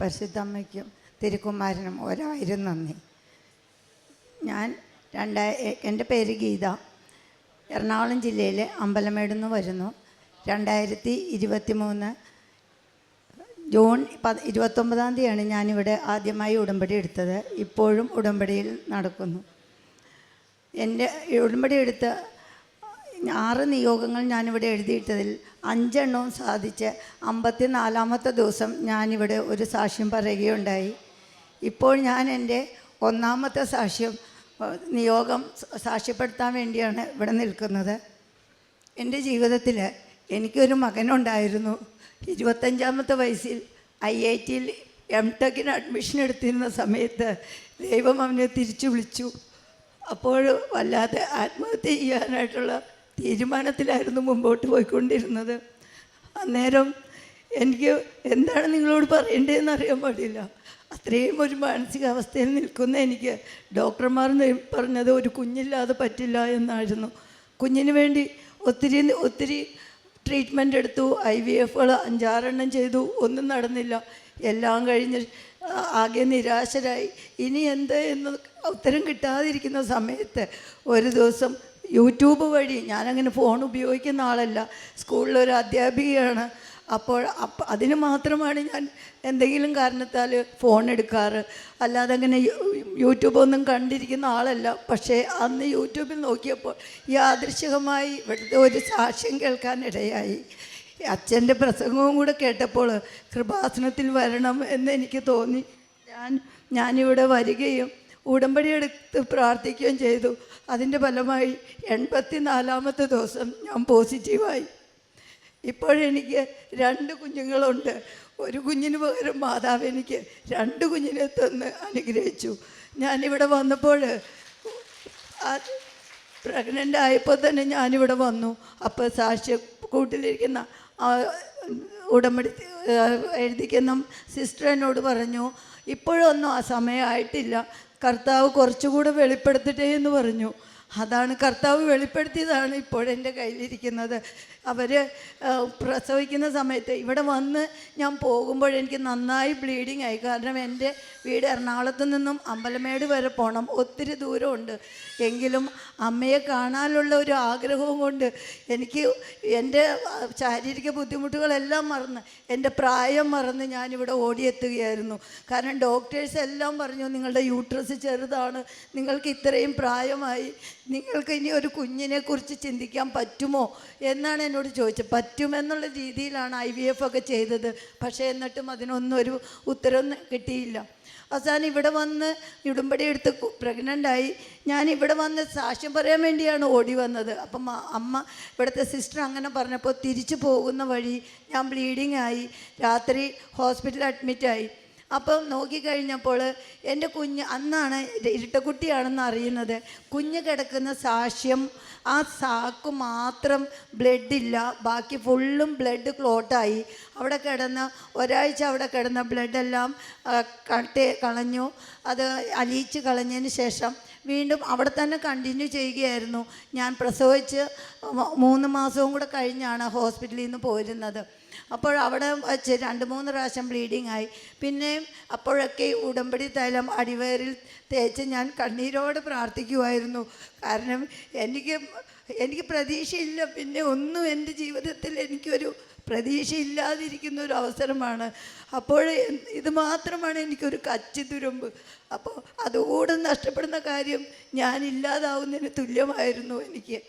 പരിശുദ്ധമ്മയ്ക്കും തിരുക്കുമാരനും ഒരായിരം നന്ദി ഞാൻ രണ്ട എന്റെ പേര് ഗീത. എറണാകുളം ജില്ലയിലെ അമ്പലമേട് നിന്ന് വരുന്നു. രണ്ടായിരത്തി ഇരുപത്തി മൂന്ന് ജൂൺ പ ഇരുപത്തൊമ്പതാം തീയതിയാണ് ഞാനിവിടെ ആദ്യമായി ഉടമ്പടി എടുത്തത്. ഇപ്പോഴും ഉടമ്പടിയിൽ നടക്കുന്നു. എന്റെ ഉടമ്പടി എടുത്ത ആറ് നിയോഗങ്ങൾ ഞാനിവിടെ എഴുതിയിട്ടതിൽ അഞ്ചെണ്ണവും സാധിച്ച് അമ്പത്തി നാലാമത്തെ ദിവസം ഞാനിവിടെ ഒരു സാക്ഷ്യം പറയുകയുണ്ടായി. ഇപ്പോൾ ഞാൻ എന്റെ ഒന്നാമത്തെ സാക്ഷ്യം നിയോഗം സാക്ഷ്യപ്പെടുത്താൻ വേണ്ടിയാണ് ഇവിടെ നിൽക്കുന്നത്. എന്റെ ജീവിതത്തിൽ എനിക്കൊരു മകനുണ്ടായിരുന്നു. ഇരുപത്തഞ്ചാമത്തെ വയസ്സിൽ ഐ ഐ ടിയിൽ എം ടെക്കിന് അഡ്മിഷൻ എടുത്തിരുന്ന സമയത്ത് ദൈവം അവനെ തിരിച്ചു വിളിച്ചു. അപ്പോൾ വല്ലാതെ ആത്മഹത്യ ചെയ്യാനായിട്ടുള്ള തീരുമാനത്തിലായിരുന്നു മുമ്പോട്ട് പോയിക്കൊണ്ടിരുന്നത്. അന്നേരം എനിക്ക് എന്താണ് നിങ്ങളോട് പറയേണ്ടതെന്ന് അറിയാൻ പാടില്ല. അത്രയും ഒരു മാനസികാവസ്ഥയിൽ നിൽക്കുന്ന എനിക്ക് ഡോക്ടർമാർ പറഞ്ഞത് ഒരു കുഞ്ഞില്ലാതെ പറ്റില്ല എന്നായിരുന്നു. കുഞ്ഞിന് വേണ്ടി ഒത്തിരി ഒത്തിരി ട്രീറ്റ്മെന്റ് എടുത്തു. ഐ വി എഫുകൾ അഞ്ചാറെണ്ണം ചെയ്തു. ഒന്നും നടന്നില്ല. എല്ലാം കഴിഞ്ഞ് ആകെ നിരാശരായി. ഇനി എന്ത് എന്ന് ഉത്തരം കിട്ടാതിരിക്കുന്ന സമയത്ത് ഒരു ദിവസം യൂട്യൂബ് വഴി ഞാനങ്ങനെ ഫോൺ ഉപയോഗിക്കുന്ന ആളല്ല. സ്കൂളിലൊരു അധ്യാപികയാണ്. അപ്പോൾ അപ്പ അതിന് മാത്രമാണ് ഞാൻ എന്തെങ്കിലും കാരണത്താൽ ഫോൺ എടുക്കാറ്. അല്ലാതെ അങ്ങനെ യൂട്യൂബൊന്നും കണ്ടിരിക്കുന്ന ആളല്ല. പക്ഷേ അന്ന് യൂട്യൂബിൽ നോക്കിയപ്പോൾ യാദൃശികമായി ഇവിടുത്തെ ഒരു സാക്ഷ്യം കേൾക്കാനിടയായി. അച്ഛന്റെ പ്രസംഗവും കൂടെ കേട്ടപ്പോൾ കൃപാസനത്തിൽ വരണം എന്ന് എനിക്ക് തോന്നി. ഞാൻ ഞാനിവിടെ വരികയും ഉടമ്പടി എടുത്ത് പ്രാർത്ഥിക്കുകയും ചെയ്തു. അതിന്റെ ഫലമായി എൺപത്തി നാലാമത്തെ ദിവസം ഞാൻ പോസിറ്റീവായി. ഇപ്പോഴെനിക്ക് രണ്ട് കുഞ്ഞുങ്ങളുണ്ട്. ഒരു കുഞ്ഞിന് പകരം മാതാവ് എനിക്ക് രണ്ട് കുഞ്ഞിനെ തന്ന് അനുഗ്രഹിച്ചു. ഞാനിവിടെ വന്നപ്പോൾ പ്രഗ്നന്റ് ആയപ്പോൾ തന്നെ ഞാനിവിടെ വന്നു. അപ്പോൾ സാക്ഷ്യ കൂട്ടിലിരിക്കുന്ന ഉടമ്പടി എഴുതിക്കുന്ന സിസ്റ്റർ എന്നോട് പറഞ്ഞു ഇപ്പോഴൊന്നും ആ സമയമായിട്ടില്ല. കർത്താവ് കുറച്ചുകൂടെ വെളിപ്പെടുത്തട്ടെ എന്ന് പറഞ്ഞു. അതാണ് കർത്താവ് വെളിപ്പെടുത്തിയതാണ് ഇപ്പോഴെന്റെ കയ്യിലിരിക്കുന്നത്. അവർ പ്രസവിക്കുന്ന സമയത്ത് ഇവിടെ വന്ന് ഞാൻ പോകുമ്പോൾ എനിക്ക് നന്നായി ബ്ലീഡിങ് ആയി. കാരണം എന്റെ വീട് എറണാകുളത്ത് നിന്നും അമ്പലമേട് വരെ പോകണം ഒത്തിരി ദൂരമുണ്ട്. എങ്കിലും അമ്മയെ കാണാനുള്ള ഒരു ആഗ്രഹവും കൊണ്ട് എനിക്ക് എന്റെ ശാരീരിക ബുദ്ധിമുട്ടുകളെല്ലാം മറന്ന് എന്റെ പ്രായം മറന്ന് ഞാനിവിടെ ഓടിയെത്തുകയായിരുന്നു. കാരണം ഡോക്ടേഴ്സ് എല്ലാം പറഞ്ഞു നിങ്ങളുടെ യൂട്രസ് ചെറുതാണ്. നിങ്ങൾക്ക് ഇത്രയും പ്രായമായി നിങ്ങൾക്ക് ഇനി ഒരു കുഞ്ഞിനെ കുറിച്ച് ചിന്തിക്കാൻ പറ്റുമോ എന്നാണ് എന്നോട് ചോദിച്ചത്. പറ്റുമെന്നുള്ള രീതിയിലാണ് ഐ വി എഫ് ഒക്കെ ചെയ്തത്. പക്ഷേ എന്നിട്ടും അതിനൊന്നും ഒരു ഉത്തരം കിട്ടിയില്ല. അവസാനം ഇവിടെ വന്ന് ഉടുമ്പടി എടുത്ത് പ്രഗ്നന്റായി ഞാൻ ഇവിടെ വന്ന് സാക്ഷ്യം പറയാൻ വേണ്ടിയാണ് ഓടി വന്നത്. അപ്പം അമ്മ ഇവിടുത്തെ സിസ്റ്റർ അങ്ങനെ പറഞ്ഞപ്പോൾ തിരിച്ചു പോകുന്ന വഴി ഞാൻ ബ്ലീഡിങ് ആയി. രാത്രി ഹോസ്പിറ്റലിൽ അഡ്മിറ്റായി അപ്പം നോക്കിക്കഴിഞ്ഞപ്പോൾ എന്റെ കുഞ്ഞ് അന്നാണ് ഇരട്ടക്കുട്ടിയാണെന്ന് അറിയുന്നത്. കുഞ്ഞ് കിടക്കുന്ന സാക്ഷ്യം ആ സാക്ക് മാത്രം ബ്ലഡില്ല ബാക്കി ഫുള്ളും ബ്ലഡ് ക്ലോട്ടായി അവിടെ കിടന്ന് ഒരാഴ്ച അവിടെ കിടന്ന ബ്ലഡെല്ലാം കട്ട് കളഞ്ഞു. അത് അലിയിച്ച് കളഞ്ഞതിന് ശേഷം വീണ്ടും അവിടെ തന്നെ കണ്ടിന്യൂ ചെയ്യുകയായിരുന്നു. ഞാൻ പ്രസവിച്ച് മൂന്ന് മാസവും കൂടെ കഴിഞ്ഞാണ് ഹോസ്പിറ്റലിൽ നിന്ന് പോരുന്നത്. അപ്പോൾ അവിടെ വച്ച് രണ്ട് മൂന്ന് പ്രാവശ്യം ബ്ലീഡിങ് ആയി. പിന്നെയും അപ്പോഴൊക്കെ ഉടമ്പടി തൈലം അടിവയറിൽ തേച്ച് ഞാൻ കണ്ണീരോട് പ്രാർത്ഥിക്കുമായിരുന്നു കാരണം എനിക്ക് എനിക്ക് പ്രതീക്ഷയില്ല. പിന്നെ ഒന്നും എന്റെ ജീവിതത്തിൽ എനിക്കൊരു പ്രതീക്ഷയില്ലാതിരിക്കുന്ന ഒരു അവസരമാണ്. അപ്പോൾ ഇത് മാത്രമാണ് എനിക്കൊരു കച്ചി തുരുമ്പ്. അപ്പോൾ അതുകൂടെ നഷ്ടപ്പെടുന്ന കാര്യം ഞാനില്ലാതാവുന്നതിന് തുല്യമായിരുന്നു എനിക്ക്.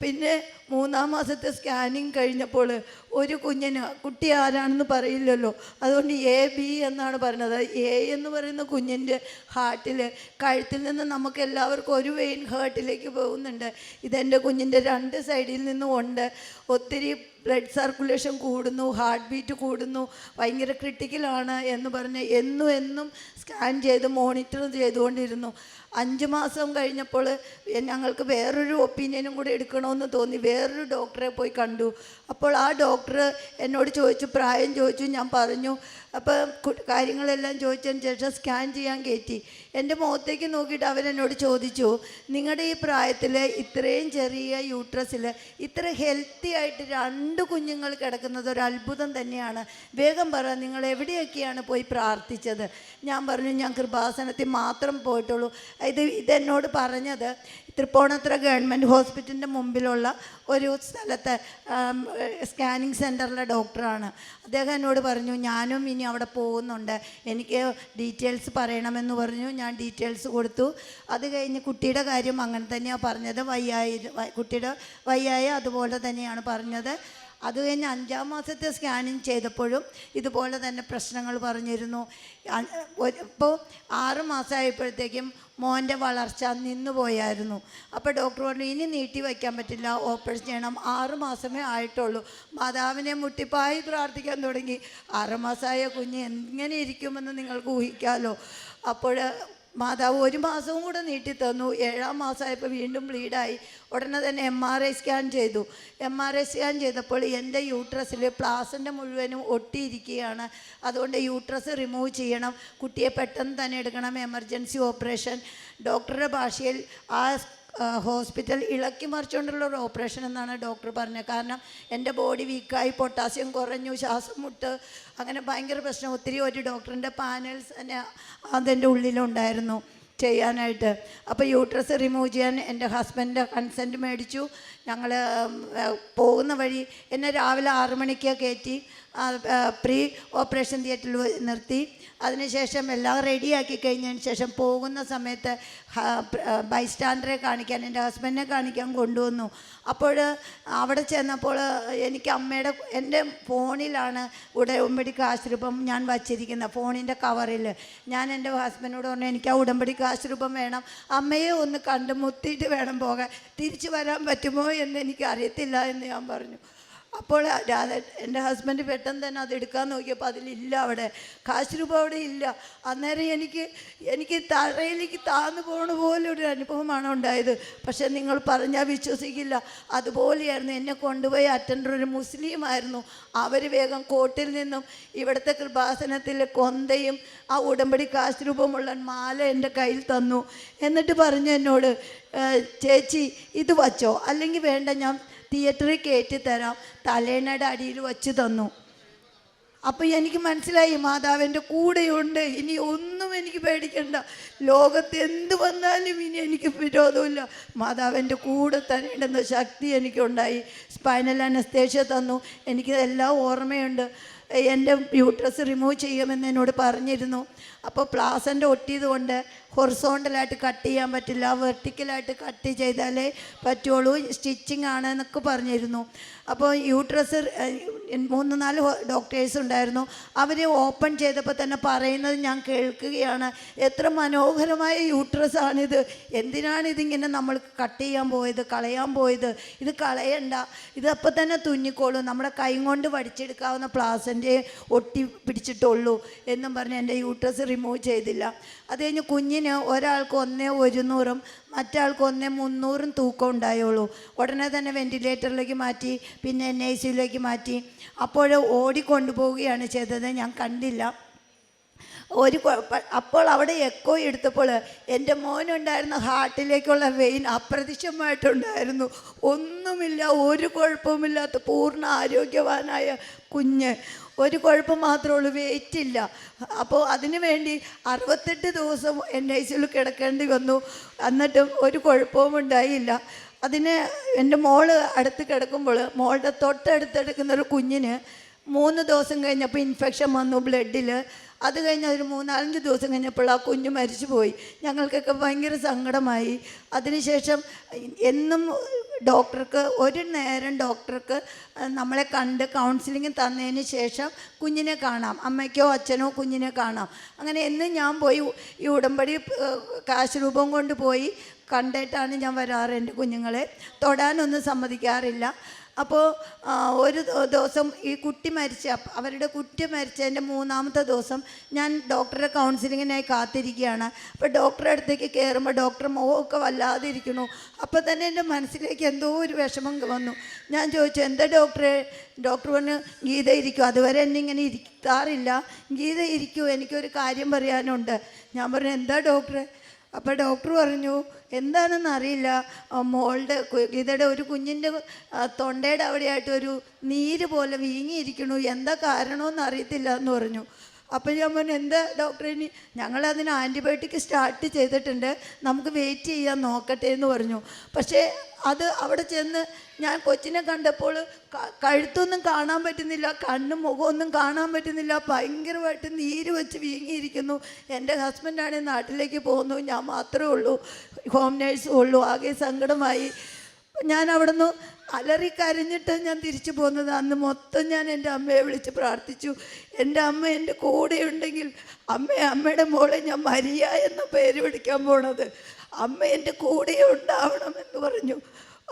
പിന്നെ മൂന്നാം മാസത്തെ സ്കാനിങ് കഴിഞ്ഞപ്പോൾ ഒരു കുഞ്ഞിന് കുട്ടി ആരാണെന്ന് പറയില്ലല്ലോ. അതുകൊണ്ട് എ ബി എന്നാണ് പറഞ്ഞത് എ എന്ന് പറയുന്ന കുഞ്ഞിന്റെ ഹാർട്ടിൽ കഴുത്തിൽ നിന്ന് നമുക്ക് എല്ലാവർക്കും ഒരു വെയിൻ ഹാർട്ടിലേക്ക് പോകുന്നുണ്ട്. ഇതെന്റെ കുഞ്ഞിന്റെ രണ്ട് സൈഡിൽ നിന്നും ഉണ്ട്. ഒത്തിരി ബ്ലഡ് സർക്കുലേഷൻ കൂടുന്നു ഹാർട്ട് ബീറ്റ് കൂടുന്നു ഭയങ്കര ക്രിട്ടിക്കലാണ് എന്ന് പറഞ്ഞ് എന്നും എന്നും സ്കാൻ ചെയ്ത് മോണിറ്റർ ചെയ്തുകൊണ്ടിരുന്നു. അഞ്ച് മാസം കഴിഞ്ഞപ്പോൾ ഞങ്ങൾക്ക് വേറൊരു ഒപ്പീനിയനും കൂടെ എടുക്കണമെന്ന് തോന്നി. വേറൊരു ഡോക്ടറെ പോയി കണ്ടു. അപ്പോൾ ആ ഡോക്ടർ എന്നോട് ചോദിച്ചു പ്രായം ചോദിച്ചു. ഞാൻ പറഞ്ഞു അപ്പോൾ കാര്യങ്ങളെല്ലാം ചോദിച്ചതിന് ശേഷം സ്കാൻ ചെയ്യാൻ കയറ്റി. എന്റെ മുഖത്തേക്ക് നോക്കിയിട്ട് അവരെന്നോട് ചോദിച്ചു നിങ്ങളുടെ ഈ പ്രായത്തിൽ ഇത്രയും ചെറിയ യൂട്രസിൽ ഇത്ര ഹെൽത്തി ആയിട്ട് രണ്ട് കുഞ്ഞുങ്ങൾ കിടക്കുന്നത് ഒരു അത്ഭുതം തന്നെയാണ്. വേഗം പറ നിങ്ങൾ എവിടെയൊക്കെയാണ് പോയി പ്രാർത്ഥിച്ചത്? ഞാൻ പറഞ്ഞു ഞാൻ കൃപാസനത്തിൽ മാത്രം പോയിട്ടുള്ളൂ. ഇത് ഇതെന്നോട് പറഞ്ഞത് തൃപ്പൂണിത്തുറ ഗവൺമെന്റ് ഹോസ്പിറ്റലിന്റെ മുമ്പിലുള്ള ഒരു സ്ഥലത്തെ സ്കാനിങ് സെന്ററിലെ ഡോക്ടറാണ്. അദ്ദേഹം എന്നോട് പറഞ്ഞു ഞാനും ഇനി അവിടെ പോകുന്നുണ്ട്. എനിക്ക് ഡീറ്റെയിൽസ് പറയണമെന്ന് പറഞ്ഞു. ഞാൻ ഡീറ്റെയിൽസ് കൊടുത്തു. അത് കഴിഞ്ഞ് കുട്ടിയുടെ കാര്യം അങ്ങനെ തന്നെയാണ് പറഞ്ഞത്. വയ്യായി കുട്ടിയുടെ വയ്യായ അതുപോലെ തന്നെയാണ് പറഞ്ഞത്. അത് കഴിഞ്ഞ് അഞ്ചാം മാസത്തെ സ്കാനിങ് ചെയ്തപ്പോഴും ഇതുപോലെ തന്നെ പ്രശ്നങ്ങൾ പറഞ്ഞിരുന്നു. ഇപ്പോൾ ആറ് മാസമായപ്പോഴത്തേക്കും മോന്റെ വളർച്ച നിന്നു പോയായിരുന്നു. അപ്പോൾ ഡോക്ടർ പറഞ്ഞു ഇനി നീട്ടി വയ്ക്കാൻ പറ്റില്ല ഓപ്പറേഷൻ ചെയ്യണം. ആറ് മാസമേ ആയിട്ടുള്ളൂ. മാതാവിനെ മുട്ടിപ്പായി പ്രാർത്ഥിക്കാൻ തുടങ്ങി. ആറുമാസമായ കുഞ്ഞ് എങ്ങനെ ഇരിക്കുമെന്ന് നിങ്ങൾക്ക് ഊഹിക്കാമല്ലോ അപ്പോൾ മാതാവ് ഒരു മാസവും കൂടെ നീട്ടി തന്നു. ഏഴാം മാസമായപ്പോൾ വീണ്ടും ബ്ലീഡായി ഉടനെ തന്നെ എം ആർ ഐ സ്കാൻ ചെയ്തു. എം ആർ ഐ സ്കാൻ ചെയ്തപ്പോൾ എന്റെ യൂട്രസിൽ പ്ലാസിന്റെ മുഴുവനും ഒട്ടിയിരിക്കുകയാണ്. അതുകൊണ്ട് യൂട്രസ് റിമൂവ് ചെയ്യണം. കുട്ടിയെ പെട്ടെന്ന് തന്നെ എടുക്കണം. എമർജൻസി ഓപ്പറേഷൻ ഡോക്ടറുടെ ഭാഷയിൽ ആ ഹോസ്പിറ്റൽ ഇളക്കി മറിച്ചുകൊണ്ടുള്ള ഒരു ഓപ്പറേഷൻ എന്നാണ് ഡോക്ടർ പറഞ്ഞത്. കാരണം എന്റെ ബോഡി വീക്കായി പൊട്ടാസ്യം കുറഞ്ഞു ശ്വാസം മുട്ട് അങ്ങനെ ഭയങ്കര പ്രശ്നം. ഒത്തിരി ഒരു ഡോക്ടറിന്റെ പാനൽസ് തന്നെ അതെന്റെ ഉള്ളിലുണ്ടായിരുന്നു ചെയ്യാനായിട്ട്. അപ്പോൾ യൂട്രസ് റിമൂവ് ചെയ്യാൻ എന്റെ ഹസ്ബൻഡ് കൺസെന്റ് മേടിച്ചു. ഞങ്ങൾ പോകുന്ന വഴി എന്നെ രാവിലെ ആറു മണിക്ക് കയറ്റി പ്രീ ഓപ്പറേഷൻ തിയേറ്ററിൽ നിർത്തി. അതിനുശേഷം എല്ലാം റെഡിയാക്കി കഴിഞ്ഞതിന് ശേഷം പോകുന്ന സമയത്ത് ബൈസ്റ്റാൻഡറെ കാണിക്കാൻ എന്റെ ഹസ്ബൻഡിനെ കാണിക്കാൻ കൊണ്ടുവന്നു. അപ്പോൾ അവിടെ ചെന്നപ്പോൾ എനിക്ക് അമ്മയുടെ എന്റെ ഫോണിലാണ് ഉടമ്പടി കാശ്രൂപം ഞാൻ വച്ചിരിക്കുന്നത് ഫോണിന്റെ കവറിൽ. ഞാൻ എന്റെ ഹസ്ബൻഡിനോട് പറഞ്ഞു എനിക്ക് ആ ഉടമ്പടി കാശ്രൂപം വേണം. അമ്മയെ ഒന്ന് കണ്ട് മുത്തിയിട്ട് വേണം പോകാൻ. തിരിച്ചു വരാൻ പറ്റുമോ എന്ന് എനിക്ക് അറിയത്തില്ല എന്ന് ഞാൻ പറഞ്ഞു. അപ്പോൾ രാധ എന്റെ ഹസ്ബൻഡ് പെട്ടെന്ന് തന്നെ അത് എടുക്കാൻ നോക്കിയപ്പോൾ അതിലില്ല അവിടെ. കാശ് രൂപ അവിടെ ഇല്ല. അന്നേരം എനിക്ക് എനിക്ക് തറയിലേക്ക് താന്നു പോണ പോലെ ഒരു അനുഭവമാണ് ഉണ്ടായത്. പക്ഷേ നിങ്ങൾ പറഞ്ഞാൽ വിശ്വസിക്കില്ല. അതുപോലെയായിരുന്നു എന്നെ കൊണ്ടുപോയി അറ്റൻഡർ ഒരു മുസ്ലിമായിരുന്നു. അവർ വേഗം കോട്ടിൽ നിന്നും ഇവിടുത്തെ കൃപാസനത്തിൽ കൊന്തയും ആ ഉടമ്പടി കാശ് രൂപമുള്ള മാല എന്റെ കയ്യിൽ തന്നു. എന്നിട്ട് പറഞ്ഞു എന്നോട് ചേച്ചി ഇത് വച്ചോ? അല്ലെങ്കിൽ വേണ്ട ഞാൻ തിയേറ്ററിൽ കയറ്റി തരാം. തലേണയുടെ അടിയിൽ വച്ച് തന്നു. അപ്പം എനിക്ക് മനസ്സിലായി മാതാവിന്റെ കൂടെയുണ്ട്. ഇനി ഒന്നും എനിക്ക് പേടിക്കണ്ട. ലോകത്ത് എന്ത് വന്നാലും ഇനി എനിക്ക് വിരോധമില്ല. മാതാവിന്റെ കൂടെ തന്നെ ഉണ്ടെന്ന ശക്തി എനിക്കുണ്ടായി. സ്പൈനൽ അനസ്തേഷ്യ തന്നു. എനിക്ക് എല്ലാം ഓർമ്മയുണ്ട്. എന്റെ യൂട്രസ് റിമൂവ് ചെയ്യുമെന്ന് എന്നോട് പറഞ്ഞിരുന്നു. അപ്പോൾ പ്ലാസന്റെ ഒട്ടിയത് കൊണ്ട് ഹൊറിസോണ്ടലായിട്ട് കട്ട് ചെയ്യാൻ പറ്റില്ല. വെർട്ടിക്കലായിട്ട് കട്ട് ചെയ്താലേ പറ്റുള്ളൂ. സ്റ്റിച്ചിങ് ആണ് എന്നൊക്കെ പറഞ്ഞിരുന്നു. അപ്പോൾ യൂട്രസ് മൂന്ന് നാല് ഡോക്ടേഴ്സ് ഉണ്ടായിരുന്നു. അവർ ഓപ്പൺ ചെയ്തപ്പോൾ തന്നെ പറയുന്നത് ഞാൻ കേൾക്കുകയാണ്. എത്ര മനോഹരമായ യൂട്രസ് ആണിത്. എന്തിനാണ് ഇതിങ്ങനെ നമ്മൾ കട്ട് ചെയ്യാൻ പോയത് കളയാൻ പോയത്? ഇത് കളയണ്ട. ഇതപ്പോൾ തന്നെ തുന്നിക്കോളും. നമ്മുടെ കൈ കൊണ്ട് വടിച്ചെടുക്കാവുന്ന പ്ലാസന്റെ ഒട്ടി പിടിച്ചിട്ടുള്ളൂ എന്നും പറഞ്ഞ് എന്റെ യൂട്രസ് റിമൂവ് ചെയ്തില്ല. അത് കഴിഞ്ഞ് കുഞ്ഞിന് ഒരാൾക്ക് ഒന്നേ ഒരുന്നൂറും മറ്റാൾക്ക് ഒന്നേ മുന്നൂറും തൂക്കം ഉണ്ടായുള്ളൂ. ഉടനെ തന്നെ വെന്റിലേറ്ററിലേക്ക് മാറ്റി പിന്നെ എൻ ഐ സിയിലേക്ക് മാറ്റി അപ്പോൾ ഓടിക്കൊണ്ടുപോവുകയാണ് ചെയ്തത്. ഞാൻ കണ്ടില്ല. ഒരു അപ്പോൾ അവിടെ എക്കോ എടുത്തപ്പോൾ എന്റെ മോനുണ്ടായിരുന്ന ഹാർട്ടിലേക്കുള്ള വെയിൻ അപ്രത്യക്ഷമായിട്ടുണ്ടായിരുന്നു. ഒന്നുമില്ല ഒരു കുഴപ്പവുമില്ലാത്ത പൂർണ ആരോഗ്യവാനായ കുഞ്ഞ്. ഒരു കുഴപ്പം മാത്രമേ ഉള്ളൂ വെയിറ്റ് ഇല്ല. അപ്പോൾ അതിനു വേണ്ടി അറുപത്തെട്ട് ദിവസം എൻ ഐ സിയിൽ കിടക്കേണ്ടി വന്നു. എന്നിട്ടും ഒരു കുഴപ്പവും ഉണ്ടായില്ല. അതിന് എന്റെ മോൾ അടുത്ത് കിടക്കുമ്പോൾ മോളുടെ തൊട്ടടുത്തെടുക്കുന്ന ഒരു കുഞ്ഞിന് മൂന്ന് ദിവസം കഴിഞ്ഞപ്പോൾ ഇൻഫെക്ഷൻ വന്നു ബ്ലഡിൽ അത് കഴിഞ്ഞ് ഒരു മൂന്നാലഞ്ച് ദിവസം കഴിഞ്ഞപ്പോൾ ആ കുഞ്ഞ് മരിച്ചു പോയി ഞങ്ങൾക്കൊക്കെ ഭയങ്കര സങ്കടമായി. അതിനുശേഷം എന്നും ഡോക്ടർക്ക് ഒരു നേരം ഡോക്ടർക്ക് നമ്മളെ കണ്ട് കൗൺസിലിംഗ് തന്നതിന് ശേഷം കുഞ്ഞിനെ കാണാം. അമ്മയ്ക്കോ അച്ഛനോ കുഞ്ഞിനെ കാണാം. അങ്ങനെ എന്നും ഞാൻ പോയി ഈ ഉടമ്പടി കാശ് രൂപം കൊണ്ട് പോയി കണ്ടിട്ടാണ് ഞാൻ വരാറ് എന്റെ കുഞ്ഞുങ്ങളെ. തൊടാനൊന്നും സമ്മതിക്കാറില്ല. അപ്പോൾ ഒരു ദിവസം ഈ കുട്ടി മരിച്ച അവരുടെ കുട്ടി മരിച്ചതിന്റെ മൂന്നാമത്തെ ദിവസം ഞാൻ ഡോക്ടറെ കൗൺസിലിങ്ങിനായി കാത്തിരിക്കുകയാണ്. അപ്പോൾ ഡോക്ടറെ അടുത്തേക്ക് കയറുമ്പോൾ ഡോക്ടർ മോഹമൊക്കെ വല്ലാതെ ഇരിക്കുന്നു അപ്പോൾ തന്നെ എന്റെ മനസ്സിലേക്ക് എന്തോ ഒരു വിഷമം വന്നു. ഞാൻ ചോദിച്ചു എന്താ ഡോക്ടറെ? ഡോക്ടർ പറഞ്ഞു ഗീത ഇരിക്കും. അതുവരെ എന്നെ ഇങ്ങനെ ഇരിക്കാറില്ല. ഗീത ഇരിക്കൂ എനിക്കൊരു കാര്യം പറയാനുണ്ട്. ഞാൻ പറഞ്ഞു എന്താ ഡോക്ടറെ? അപ്പോൾ ഡോക്ടർ പറഞ്ഞു എന്താണെന്ന് അറിയില്ല. മോളുടെ ഗീതയുടെ ഒരു കുഞ്ഞിന്റെ തൊണ്ടയുടെ അവിടെയായിട്ട് ഒരു നീര് പോലെ വീങ്ങിയിരിക്കണു എന്താ കാരണമെന്ന് അറിയത്തില്ല എന്ന് പറഞ്ഞു. അപ്പോൾ ഞാൻ പറഞ്ഞു എന്താ ഡോക്ടറെ ഇനി? ഞങ്ങളതിന് ആന്റിബയോട്ടിക് സ്റ്റാർട്ട് ചെയ്തിട്ടുണ്ട്. നമുക്ക് വെയിറ്റ് ചെയ്യാൻ നോക്കട്ടെ എന്ന് പറഞ്ഞു. പക്ഷേ അത് അവിടെ ചെന്ന് ഞാൻ കൊച്ചിനെ കണ്ടപ്പോൾ കഴുത്തൊന്നും കാണാൻ പറ്റുന്നില്ല കണ്ണും മുഖമൊന്നും കാണാൻ പറ്റുന്നില്ല ഭയങ്കരമായിട്ട് നീര് വെച്ച് വീങ്ങിയിരിക്കുന്നു. എന്റെ ഹസ്ബൻഡാണ് നാട്ടിലേക്ക് പോകുന്നു. ഞാൻ മാത്രമേ ഉള്ളൂ. ഹോം നേഴ്സും ഉള്ളൂ. ആകെ സങ്കടമായി. ഞാൻ അവിടുന്ന് അലറി കരഞ്ഞിട്ട് ഞാൻ തിരിച്ചു പോകുന്നത് അന്ന് മൊത്തം ഞാൻ എന്റെ അമ്മയെ വിളിച്ച് പ്രാർത്ഥിച്ചു. എന്റെ അമ്മ എന്റെ കൂടെ ഉണ്ടെങ്കിൽ അമ്മ അമ്മയുടെ മോളെ ഞാൻ മരിയ എന്ന പേര് വിളിക്കാൻ പോണത്. അമ്മ എന്റെ കൂടെ ഉണ്ടാവണം എന്ന് പറഞ്ഞു.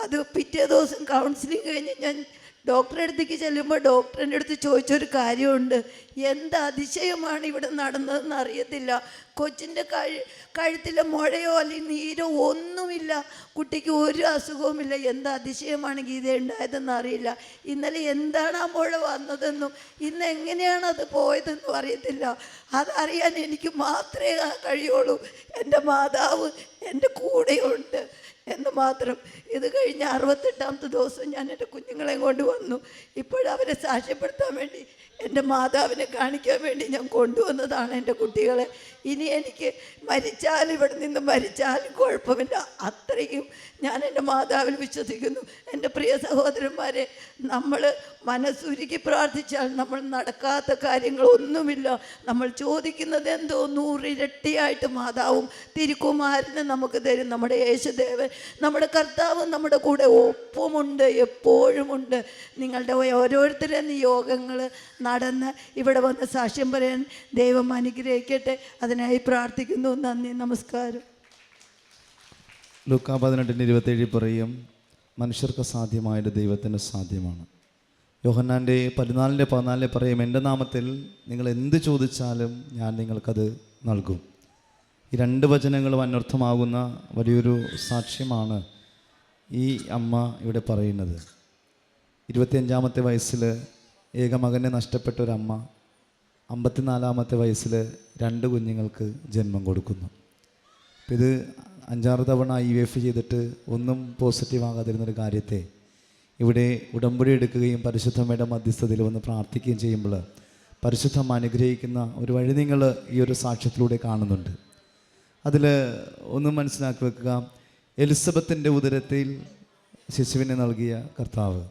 അത് പിറ്റേ ദിവസം കൗൺസിലിംഗ് കഴിഞ്ഞ് ഞാൻ ഡോക്ടറെ അടുത്തേക്ക് ചെല്ലുമ്പോൾ ഡോക്ടറിന്റെ അടുത്ത് ചോദിച്ചൊരു കാര്യമുണ്ട്. എന്ത് അതിശയമാണ് ഇവിടെ നടന്നതെന്ന് അറിയത്തില്ല. കൊച്ചിന്റെ കഴു കഴുത്തിലെ മുഴയോ അല്ലെങ്കിൽ നീരോ ഒന്നുമില്ല. കുട്ടിക്ക് ഒരു അസുഖവുമില്ല. എന്ത് അതിശയമാണ് ഗീത ഉണ്ടായതെന്ന് അറിയില്ല. ഇന്നലെ എന്താണ് ആ മുഴ വന്നതെന്നും ഇന്ന് എങ്ങനെയാണ് അത് പോയതെന്നും അറിയത്തില്ല. അതറിയാൻ എനിക്ക് മാത്രമേ കഴിയുള്ളൂ. എന്റെ മാതാവ് എന്റെ കൂടെയുണ്ട്. എന്ന് മാത്രം. ഇത് കഴിഞ്ഞ് അറുപത്തെട്ടാമത്തെ ദിവസം ഞാൻ എന്റെ കുഞ്ഞുങ്ങളെ കൊണ്ട് വന്നു. ഇപ്പോഴവരെ സാക്ഷ്യപ്പെടുത്താൻ വേണ്ടി എന്റെ മാതാവിനെ കാണിക്കാൻ വേണ്ടി ഞാൻ കൊണ്ടുവന്നതാണ് എന്റെ കുട്ടികളെ. ഇനി എനിക്ക് മരിച്ചാൽ ഇവിടെ നിന്ന് മരിച്ചാലും കുഴപ്പമില്ല. അത്രയും ഞാൻ എന്റെ മാതാവിൽ വിശ്വസിക്കുന്നു. എന്റെ പ്രിയ സഹോദരന്മാരെ നമ്മൾ മനസ്സുരുക്കി പ്രാർത്ഥിച്ചാൽ നമ്മൾ നടക്കാത്ത കാര്യങ്ങളൊന്നുമില്ല. നമ്മൾ ചോദിക്കുന്നത് എന്തോ നൂറിരട്ടിയായിട്ട് മാതാവും തിരുക്കുമാരന് നമുക്ക് തരും. നമ്മുടെ യേശുദേവൻ നമ്മുടെ കർത്താവ് നമ്മുടെ കൂടെ ഒപ്പമുണ്ട് എപ്പോഴുമുണ്ട്. നിങ്ങളുടെ ഓരോരുത്തരും നിയോഗങ്ങൾ നടന്ന് ഇവിടെ വന്ന് സാക്ഷ്യം പറയാൻ ദൈവം അനുഗ്രഹിക്കട്ടെ. അതിനായി പ്രാർത്ഥിക്കുന്നു. നന്ദി നമസ്കാരം. ലൂക്ക പതിനെട്ടിന്റെ ഇരുപത്തേഴിൽ പറയും മനുഷ്യർക്ക് സാധ്യമായത് ദൈവത്തിന് സാധ്യമാണ്. യോഹന്നാന്റെ പതിനാലിന്റെ പതിനാലിലെ പറയും എന്റെ നാമത്തിൽ നിങ്ങൾ എന്ത് ചോദിച്ചാലും ഞാൻ നിങ്ങൾക്കത് നൽകും. ഈ രണ്ട് വചനങ്ങളും അനർത്ഥമാകുന്ന വലിയൊരു സാക്ഷ്യമാണ് ഈ അമ്മ ഇവിടെ പറയുന്നത്. ഇരുപത്തിയഞ്ചാമത്തെ വയസ്സിൽ ഏകമകനെ നഷ്ടപ്പെട്ട ഒരമ്മ അമ്പത്തിനാലാമത്തെ വയസ്സിൽ രണ്ട് കുഞ്ഞുങ്ങൾക്ക് ജന്മം കൊടുക്കുന്നു. ഇത് അഞ്ചാറ് തവണ ഐ എഫ് ചെയ്തിട്ട് ഒന്നും പോസിറ്റീവ് ആകാതിരുന്നൊരു കാര്യത്തെ ഇവിടെ ഉടമ്പടി എടുക്കുകയും പരിശുദ്ധമ്മയുടെ മധ്യസ്ഥതയിൽ വന്ന് പ്രാർത്ഥിക്കുകയും ചെയ്യുമ്പോൾ പരിശുദ്ധം അനുഗ്രഹിക്കുന്ന ഒരു വഴി നിങ്ങൾ ഈ ഒരു സാക്ഷ്യത്തിലൂടെ കാണുന്നുണ്ട്. അതിൽ ഒന്ന് മനസ്സിലാക്കി വെക്കുക. എലിസബത്തിന്റെ ഉദരത്തിൽ ശിശുവിനെ നൽകിയ കർത്താവ്.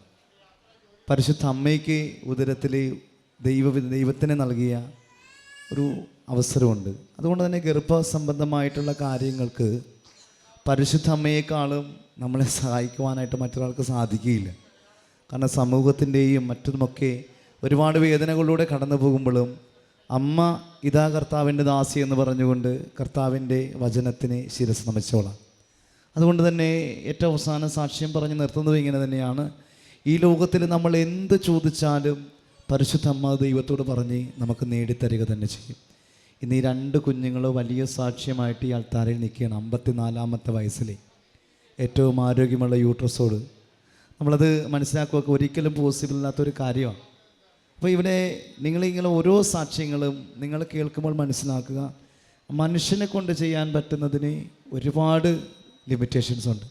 പരിശുദ്ധ അമ്മയ്ക്ക് ഉദരത്തിൽ ദൈവ ദൈവത്തിന് നൽകിയ ഒരു അവസരമുണ്ട്. അതുകൊണ്ട് തന്നെ ഗർഭസംബന്ധമായിട്ടുള്ള കാര്യങ്ങൾക്ക് പരിശുദ്ധ അമ്മയെക്കാളും നമ്മളെ സഹായിക്കുവാനായിട്ട് മറ്റൊരാൾക്ക് സാധിക്കുകയില്ല. കാരണം സമൂഹത്തിന്റെയും മറ്റുമൊക്കെ ഒരുപാട് വേദനകളിലൂടെ കടന്നു പോകുമ്പോഴും അമ്മ ഇതാ കർത്താവിന്റെ ദാസി എന്ന് പറഞ്ഞുകൊണ്ട് കർത്താവിന്റെ വചനത്തിനെ ശിരസ് നമിച്ചോളാം അതുകൊണ്ട് തന്നെ ഏറ്റവും അവസാന സാക്ഷ്യം പറഞ്ഞ് നിർത്തുന്നത് ഇങ്ങനെ തന്നെയാണ്. ഈ ലോകത്തിൽ നമ്മൾ എന്ത് ചോദിച്ചാലും പരിശുദ്ധ അമ്മ ദൈവത്തോട് പറഞ്ഞ് നമുക്ക് നേടിത്തരിക തന്നെ ചെയ്യും. ഇന്ന് ഈ രണ്ട് കുഞ്ഞുങ്ങൾ വലിയ സാക്ഷ്യമായിട്ട് ഈ അൾത്താരയിൽ നിൽക്കുകയാണ് അമ്പത്തിനാലാമത്തെ വയസ്സിൽ ഏറ്റവും ആരോഗ്യമുള്ള യൂട്രസോട്. നമ്മളത് മനസ്സിലാക്കുകയൊക്കെ ഒരിക്കലും പോസിബിൾ അല്ലാത്തൊരു കാര്യമാണ് അപ്പോൾ ഇവിടെ നിങ്ങളിങ്ങനെ ഓരോ സാക്ഷ്യങ്ങളും നിങ്ങൾ കേൾക്കുമ്പോൾ മനസ്സിലാക്കുക മനുഷ്യനെ കൊണ്ട് ചെയ്യാൻ പറ്റുന്നതിന് ഒരുപാട് ലിമിറ്റേഷൻസ് ഉണ്ട്.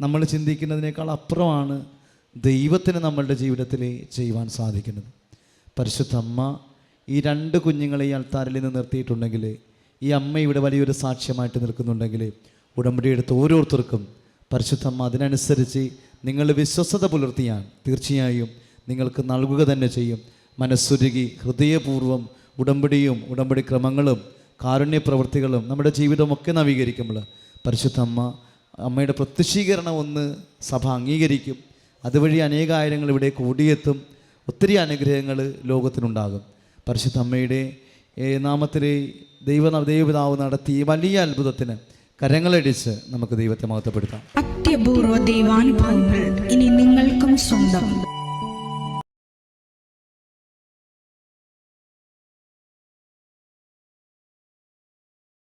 നമ്മൾ ചിന്തിക്കുന്നതിനേക്കാൾ അപ്പുറമാണ് ദൈവത്തിന് നമ്മളുടെ ജീവിതത്തിൽ ചെയ്യുവാൻ സാധിക്കുന്നത്. പരിശുദ്ധ അമ്മ ഈ രണ്ട് കുഞ്ഞുങ്ങളെ ഈ അൾത്താരിൽ നിന്ന് നിർത്തിയിട്ടുണ്ടെങ്കിൽ ഈ അമ്മ ഇവിടെ വലിയൊരു സാക്ഷ്യമായിട്ട് നിൽക്കുന്നുണ്ടെങ്കിൽ ഉടമ്പടി എടുത്ത് ഓരോരുത്തർക്കും പരിശുദ്ധ അമ്മ അതിനനുസരിച്ച് നിങ്ങൾ വിശ്വസത പുലർത്തിയാൽ തീർച്ചയായും നിങ്ങൾക്ക് നൽകുക തന്നെ ചെയ്യും. മനസ്സുരുകി ഹൃദയപൂർവം ഉടമ്പടിയും ഉടമ്പടി ക്രമങ്ങളും കാരുണ്യ പ്രവൃത്തികളും നമ്മുടെ ജീവിതമൊക്കെ നവീകരിക്കുമ്പോൾ പരിശുദ്ധ അമ്മ അമ്മയുടെ പ്രത്യക്ഷീകരണം ഒന്ന് സഭ അംഗീകരിക്കും. അതുവഴി അനേകായിരങ്ങൾ ഇവിടെ കൂടിയെത്തും. ഒത്തിരി അനുഗ്രഹങ്ങൾ ലോകത്തിനുണ്ടാകും. പരിശുദ്ധ അമ്മയുടെ നാമത്തിലെ ദൈവ ദൈവപിതാവ് നടത്തിയ വലിയ അത്ഭുതത്തിന് കരങ്ങളടിച്ച് നമുക്ക് ദൈവത്തെ മഹത്വപ്പെടുത്താം. അത്യപൂർവ ദൈവാനുഭവങ്ങൾ ഇനി നിങ്ങൾക്കും സ്വന്തം.